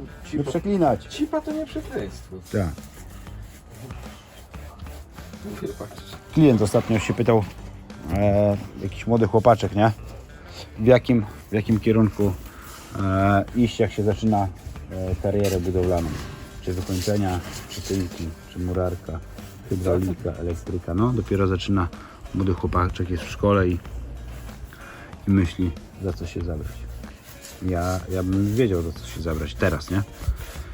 Nie Cipa, przeklinać. cipa to nie przekleństwo. Tak. Mówię, patrz. Klient ostatnio się pytał, e, jakiś młody chłopaczek, nie? W jakim, w jakim kierunku e, iść, jak się zaczyna e, karierę budowlaną. Czy wykończenia, czy tyłki, czy murarka, hydraulika, elektryka. No, dopiero zaczyna młody chłopaczek, jest w szkole i, i myśli, za co się zabrać. Ja, ja bym wiedział, za co się zabrać teraz, nie?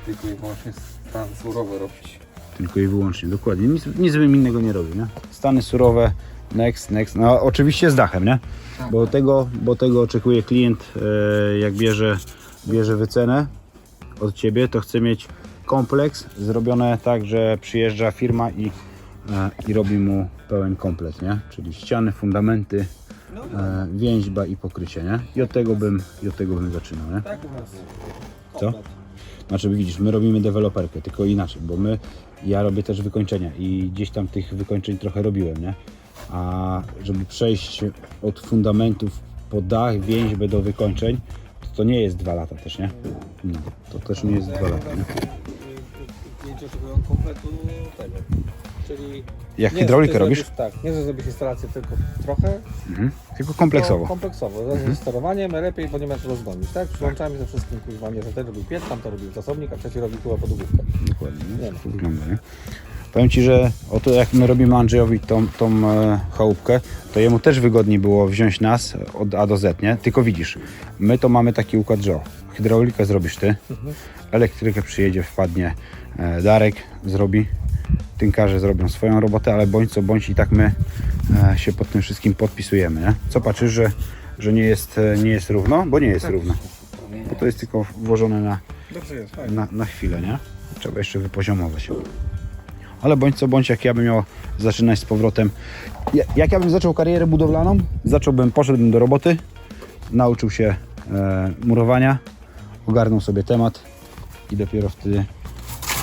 Tylko i wyłącznie stan surowy robić. Tylko i wyłącznie, dokładnie. Nic, nic bym innego nie robił, nie? Stany surowe, next, next. No oczywiście z dachem, nie? Bo tego, bo tego oczekuje klient, e, jak bierze, bierze wycenę od Ciebie, to chce mieć kompleks zrobione tak, że przyjeżdża firma i, e, i robi mu pełen komplet, nie? Czyli ściany, fundamenty, e, więźba i pokrycie, nie? I od tego bym, i od tego bym zaczynał, nie? Tak u nas. Co? Znaczy widzisz, my robimy deweloperkę, tylko inaczej, bo my, ja robię też wykończenia i gdzieś tam tych wykończeń trochę robiłem, nie? A żeby przejść od fundamentów po dach, więźbę do wykończeń, to, to nie jest dwa lata też, nie? No, to też nie jest dwa lata, nie? Oczekują kompletu tego. Czyli. Jak nie, hydraulikę że ty robisz? Zrobisz, tak, nie, że zrobisz instalację tylko trochę, Mhm. Tylko kompleksowo. tylko kompleksowo. Mhm. Z sterowaniem lepiej, bo nie ma co rozgonić, tak? Przyłączamy ze wszystkim kuźwa, nie, że ten robił piec, tam to robił zasobnik, a trzeci robił chyba podłogówkę. Dokładnie, nie? Nie Tak to wygląda, nie? Powiem Ci, że oto jak my robimy Andrzejowi tą, tą e, chałupkę, to jemu też wygodniej było wziąć nas od A do Z, nie? Tylko widzisz, my to mamy taki układ, że o, hydraulikę zrobisz Ty, elektrykę przyjedzie, wpadnie e, Darek, zrobi, tynkarze zrobią swoją robotę, ale bądź co bądź i tak my e, się pod tym wszystkim podpisujemy, nie? Co patrzysz, że, że nie, jest, e, nie jest równo? Bo nie jest równo. Bo to jest tylko włożone na, Dobrze jest, fajnie. na, na chwilę, nie? Trzeba jeszcze wypoziomować. Ale bądź co bądź, jak ja bym miał zaczynać z powrotem. Ja- Jak ja bym zaczął karierę budowlaną, zacząłbym, poszedłbym do roboty, nauczył się e, murowania, ogarnął sobie temat i dopiero wtedy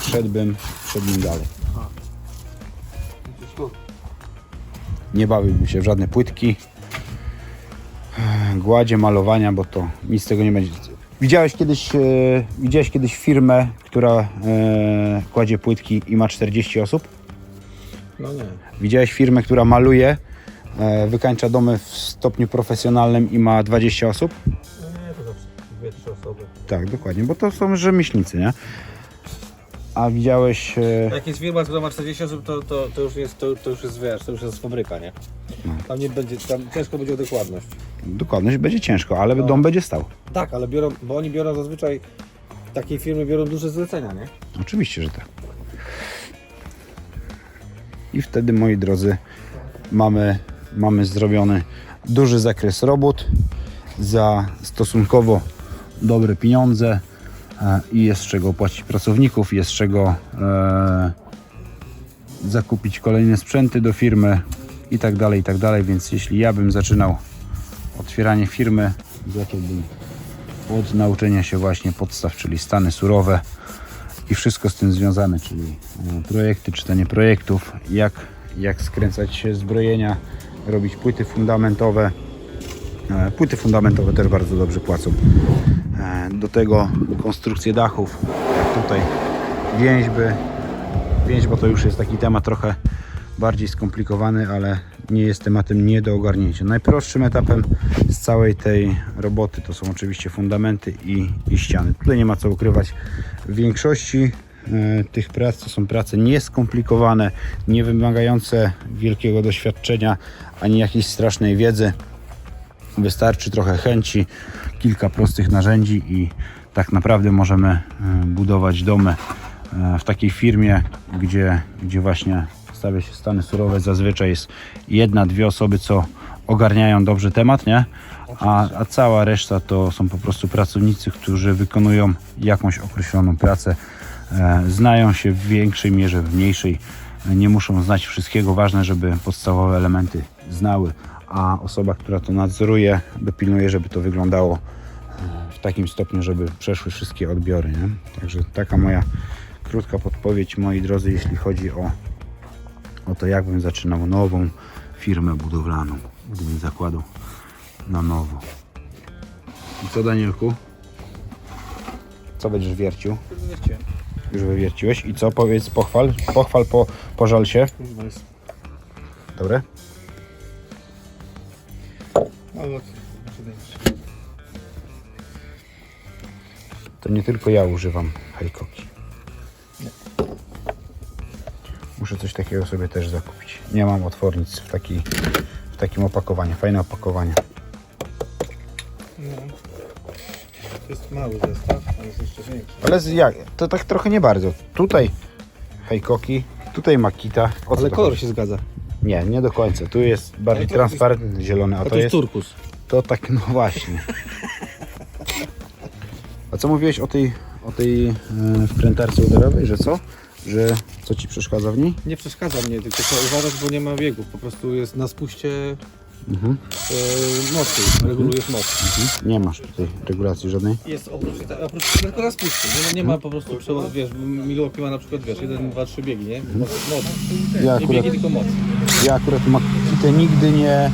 szedłbym, szedłbym dalej. Nie bawiłbym się w żadne płytki, e, gładzie, malowania, bo to nic z tego nie będzie. Widziałeś kiedyś, e, widziałeś kiedyś firmę, która e, kładzie płytki i ma 40 osób? No nie. Widziałeś firmę, która maluje, e, wykańcza domy w stopniu profesjonalnym i ma 20 osób? No nie, to zawsze dwie, trzy osoby. Tak, dokładnie, bo to są rzemieślnicy, nie? A widziałeś... E, Jak jest firma, która ma 40 osób, to, to, to, już jest, to, to już jest, wiesz, to już jest fabryka, nie? Tam nie będzie, tam ciężko będzie o dokładność. dokładność będzie ciężko, ale dom będzie stał. Tak, ale biorą, bo oni biorą zazwyczaj, takie firmy biorą duże zlecenia, nie? Oczywiście, że tak. I wtedy, moi drodzy, mamy, mamy zrobiony duży zakres robót za stosunkowo dobre pieniądze i jest z czego opłacić pracowników, jest z czego e, zakupić kolejne sprzęty do firmy i tak dalej, i tak dalej. Więc jeśli ja bym zaczynał otwieranie firmy, zacząłbym od nauczenia się właśnie podstaw, czyli stany surowe, i wszystko z tym związane, czyli e, projekty, czytanie projektów, jak, jak skręcać zbrojenia, robić płyty fundamentowe. E, Płyty fundamentowe też bardzo dobrze płacą. E, Do tego konstrukcje dachów, jak tutaj więźby. Więźba to już jest taki temat trochę bardziej skomplikowany, ale nie jest tematem nie do ogarnięcia. Najprostszym etapem z całej tej roboty to są oczywiście fundamenty i, i ściany. Tutaj nie ma co ukrywać. W większości e, tych prac to są prace nieskomplikowane, nie wymagające wielkiego doświadczenia ani jakiejś strasznej wiedzy. Wystarczy trochę chęci, kilka prostych narzędzi i tak naprawdę możemy e, budować domy e, w takiej firmie, gdzie, gdzie właśnie stawia się stany surowe. Zazwyczaj jest jedna, dwie osoby, co ogarniają dobrze temat, nie? A, a cała reszta to są po prostu pracownicy, którzy wykonują jakąś określoną pracę. E, znają się w większej mierze, w mniejszej. Nie muszą znać wszystkiego. Ważne, żeby podstawowe elementy znały, a osoba, która to nadzoruje, dopilnuje, żeby to wyglądało e, w takim stopniu, żeby przeszły wszystkie odbiory. Nie? Także taka moja krótka podpowiedź, moi drodzy, jeśli chodzi o, o to, jak bym zaczynał nową firmę budowlaną, gdybym zakładał na nowo. I co, Danielku? Co będziesz wiercił? Wierciłem. Już wywierciłeś. I co? Powiedz, pochwal. Pochwal, po, pożal się. Dobre? To nie tylko ja używam hajkoki. Muszę coś takiego sobie też zakupić. Nie mam otwornic w, taki, w takim opakowaniu. Fajne opakowanie. no. To jest mały zestaw, a jest jeszcze większy. Ale z jak? To tak trochę nie bardzo. Tutaj hajkoki, tutaj makita. O co Ale to kolor chodzi? się zgadza. Nie, nie do końca. Tu jest bardziej to transparentny, zielony, a, A to, to jest jest turkus. to tak no właśnie. A co mówiłeś o tej o tej e, wkrętarce uderowej, że co? Że co ci przeszkadza w niej? Nie przeszkadza mnie, tylko trzeba uważać, bo nie ma biegów. Po prostu jest na spuście Mhm. e, mocy, regulujesz moc. Nie masz tutaj regulacji żadnej. Jest oprócz, oprócz tylko na spuście. Nie, nie ma po prostu przewodu, wiesz, Milwaukee ma na przykład, wiesz, jeden, dwa, trzy biegi, nie? Moc, moc. Ja Nie akurat, biegi, tylko moc. ja akurat makitę nigdy nie,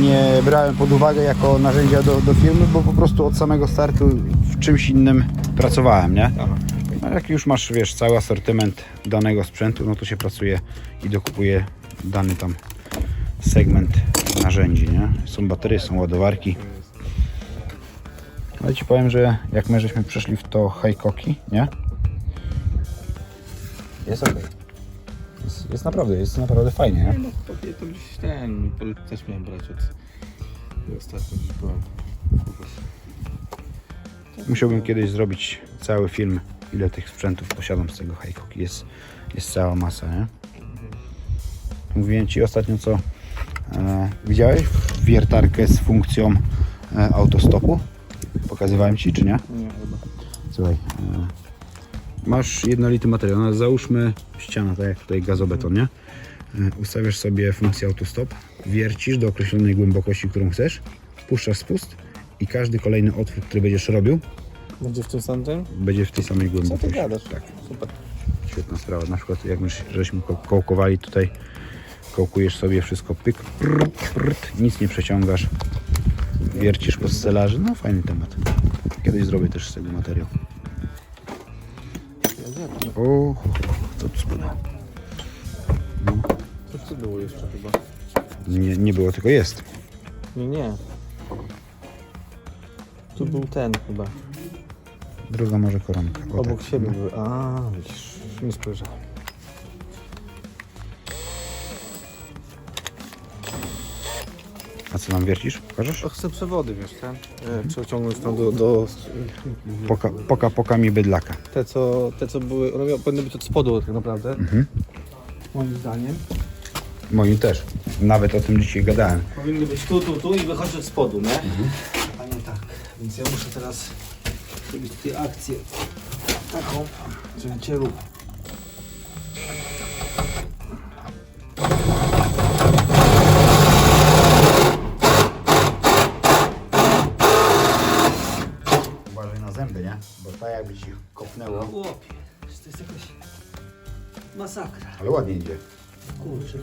nie brałem pod uwagę jako narzędzia do, do firmy, bo po prostu od samego startu w czymś innym pracowałem, nie? Aha. A jak już masz, wiesz, cały asortyment danego sprzętu, no to się pracuje i dokupuje dany tam segment narzędzi, nie? Są baterie, są ładowarki. Ale ci powiem, że jak my żeśmy przeszli w to hajkoki, nie? Jest ok. Jest, jest naprawdę, jest naprawdę fajnie, nie? No, to, to gdzieś ten, też miałem brać od ostatnio gdzieś byłem. Musiałbym kiedyś zrobić cały film, ile tych sprzętów posiadam z tego hajkoki. Jest, jest cała masa, nie? Mówiłem Ci ostatnio, co widziałeś? Wiertarkę z funkcją e, autostopu. Pokazywałem Ci, czy nie? Nie, chyba. Słuchaj, e, masz jednolity materiał. No, załóżmy ściana, tak jak tutaj gazobeton, nie? E, ustawiasz sobie funkcję autostop, wiercisz do określonej głębokości, którą chcesz, puszczasz spust i każdy kolejny otwór, który będziesz robił, Będzie w tym samym? będzie w tej samej Co głębokości. ty gadasz? Tak, Super. świetna sprawa. Na przykład jak myś, żeśmy ko- kołkowali tutaj, kołkujesz sobie wszystko pyk, prrt, prrt, nic nie przeciągasz, wiercisz po stelaży, no fajny temat. Kiedyś zrobię też z tego materiał. O, co tu spada? Coś tu było jeszcze chyba. Nie, nie było, tylko jest. Nie, nie. Tu był ten chyba. Druga może koronka. O, Obok tak. siebie były. A, widzisz, nie spojrzałem. Co nam wiercisz? Pokażesz? Chcę przewody, wiesz, ten? E, przeciągnąć tam do, do... Poka, poka, poka mi bydlaka. Te co, te co były, one miały, powinny być od spodu tak naprawdę. Mhm. Moim zdaniem. Moim też. Nawet o tym dzisiaj gadałem. Powinny być tu, tu, tu i wychodzić od spodu, nie? A nie tak. Więc ja muszę teraz zrobić tutaj akcję taką, że cię rób. Tak jakby ci kopnęło. Chłopie, to jest jakaś masakra. Ale ładnie idzie. Kurczę.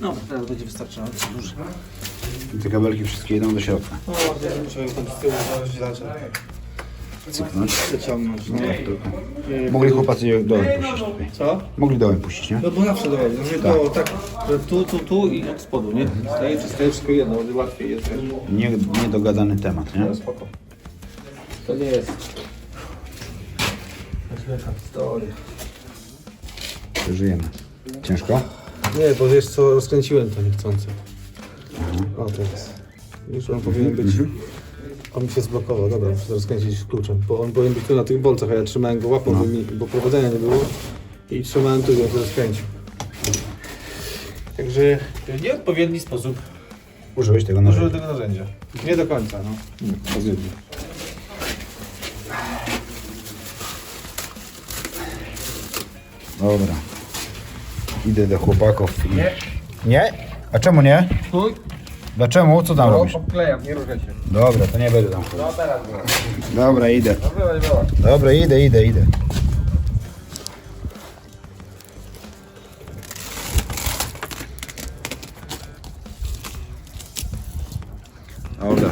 No, teraz będzie wystarczająco duży. I te kabelki wszystkie idą do środka. No, ja muszę ją tam z tyłu Cyknąć. wyciągnąć, No nie? tak. Mogli chłopacy je dołem puścić tutaj. Co? Mogli dołem puścić, nie? No bo zawsze dowodzi, że to tak, że tu, tu, tu i od spodu, nie? Staje czy staje wszystko jedno, będzie łatwiej jest, wiesz? Nie, niedogadany temat, nie? No spoko. To nie jest. Wielka historia. Żyjemy. Ciężko? Nie, bo wiesz co, rozkręciłem to niechcący. O, teraz. Już on powinien być... On mi się zblokował, dobra, muszę rozkręcić kluczem, bo on powinien być tu na tych bolcach, a ja trzymałem go łapą, No. bo, mi, bo prowadzenia nie było i trzymałem tu i on to rozkręcił. Także w nieodpowiedni sposób Użyłeś tego użyłem narzędzia. tego narzędzia. Nie do końca, no. Pozytywnie. Dobra. Idę do chłopaków i... Nie? Nie? A czemu nie? Stój. Dlaczego? Co tam robisz? Obklejam, nie ruszaj się. Dobra, to nie będę tam chodził. No teraz było. Dobra, idę. No. Dobra, idę, idę, idę.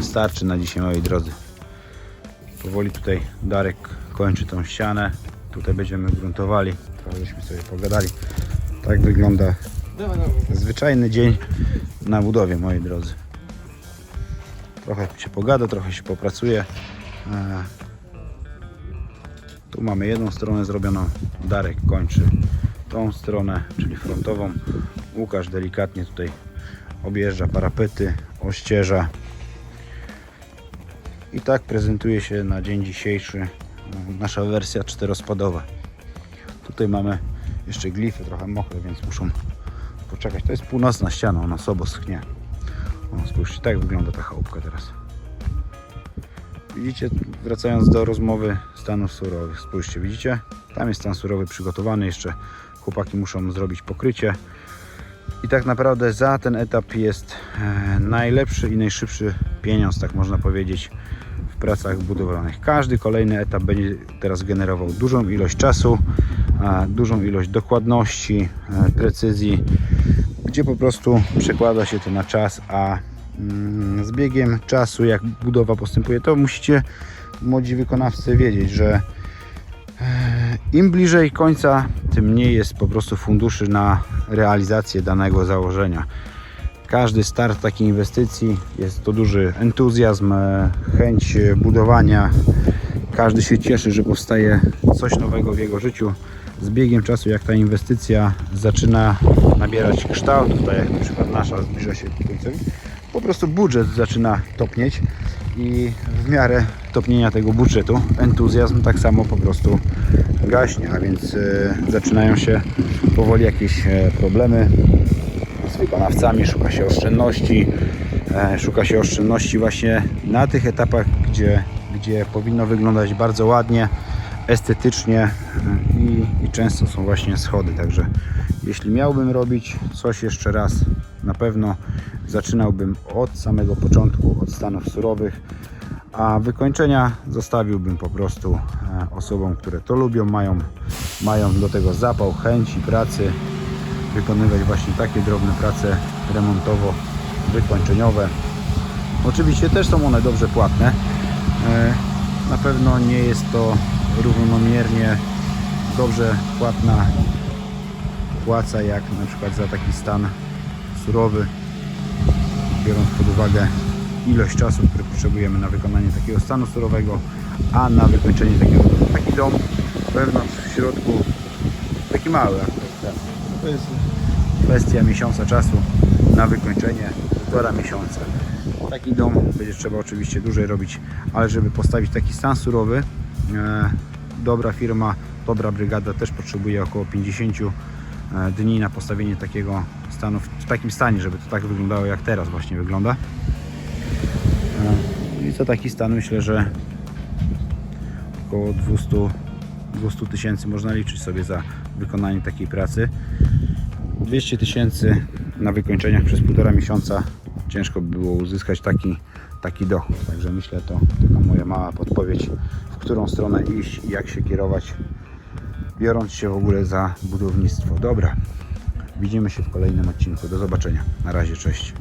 Starczy na dzisiaj moi drodzy. Powoli tutaj Darek kończy tą ścianę. Tutaj będziemy gruntowali. Trochę żeśmy sobie pogadali. Tak wygląda zwyczajny dzień na budowie moi drodzy. Trochę się pogada, trochę się popracuje. E, Tu mamy jedną stronę zrobioną. Darek kończy tą stronę, czyli frontową. Łukasz delikatnie tutaj objeżdża parapety, ościeża. I tak prezentuje się na dzień dzisiejszy e, nasza wersja czterospadowa. Tutaj mamy jeszcze glify trochę mokre, więc muszą poczekać. To jest północna ściana, ona słabo schnie. O, spójrzcie, tak wygląda ta chałupka teraz. Widzicie, wracając do rozmowy stanów surowych, spójrzcie, widzicie? Tam jest stan surowy przygotowany, jeszcze chłopaki muszą zrobić pokrycie. I tak naprawdę za ten etap jest e, najlepszy i najszybszy pieniądz, tak można powiedzieć, pracach budowlanych. Każdy kolejny etap będzie teraz generował dużą ilość czasu, dużą ilość dokładności, e, precyzji, gdzie po prostu przekłada się to na czas, a mm, z biegiem czasu, jak budowa postępuje, to musicie młodzi wykonawcy wiedzieć, że e, im bliżej końca, tym mniej jest po prostu funduszy na realizację danego założenia. Każdy start takiej inwestycji jest to duży entuzjazm, e, chęć e, budowania. Każdy się cieszy, że powstaje coś nowego w jego życiu. Z biegiem czasu, jak ta inwestycja zaczyna nabierać kształt, tak jak na przykład nasza zbliża się ku końcowi, po prostu budżet zaczyna topnieć i w miarę topnienia tego budżetu entuzjazm tak samo po prostu gaśnie, a więc e, zaczynają się powoli jakieś problemy z wykonawcami, szuka się oszczędności, e, szuka się oszczędności właśnie na tych etapach, gdzie, gdzie powinno wyglądać bardzo ładnie, estetycznie e, i, i często są właśnie schody, także jeśli miałbym robić coś jeszcze raz, na pewno zaczynałbym od samego początku, od stanów surowych, a wykończenia zostawiłbym po prostu e, osobom, które to lubią, mają, mają do tego zapał, chęci pracy, wykonywać właśnie takie drobne prace remontowo-wykończeniowe. Oczywiście też są one dobrze płatne. E, Na pewno nie jest to równomiernie dobrze płatna płaca jak na przykład za taki stan surowy, biorąc pod uwagę ilość czasu, który potrzebujemy na wykonanie takiego stanu surowego, a na wykończenie takiego. Taki dom wewnątrz, w środku, taki mały akurat. To jest kwestia miesiąca czasu na wykończenie, półtora miesiąca. Taki dom będzie trzeba oczywiście dłużej robić, ale żeby postawić taki stan surowy, e, dobra firma, dobra brygada też potrzebuje około 50 e, dni na postawienie takiego stanu w, takim stanie, żeby to tak wyglądało jak teraz właśnie wygląda. E, I to taki stan myślę, że około 200 200 tysięcy można liczyć sobie za wykonanie takiej pracy. 200 tysięcy na wykończeniach przez półtora miesiąca ciężko by było uzyskać taki, taki dochód. Także myślę to taka moja mała podpowiedź, w którą stronę iść i jak się kierować, biorąc się w ogóle za budownictwo. Dobra, widzimy się w kolejnym odcinku. Do zobaczenia. Na razie, cześć.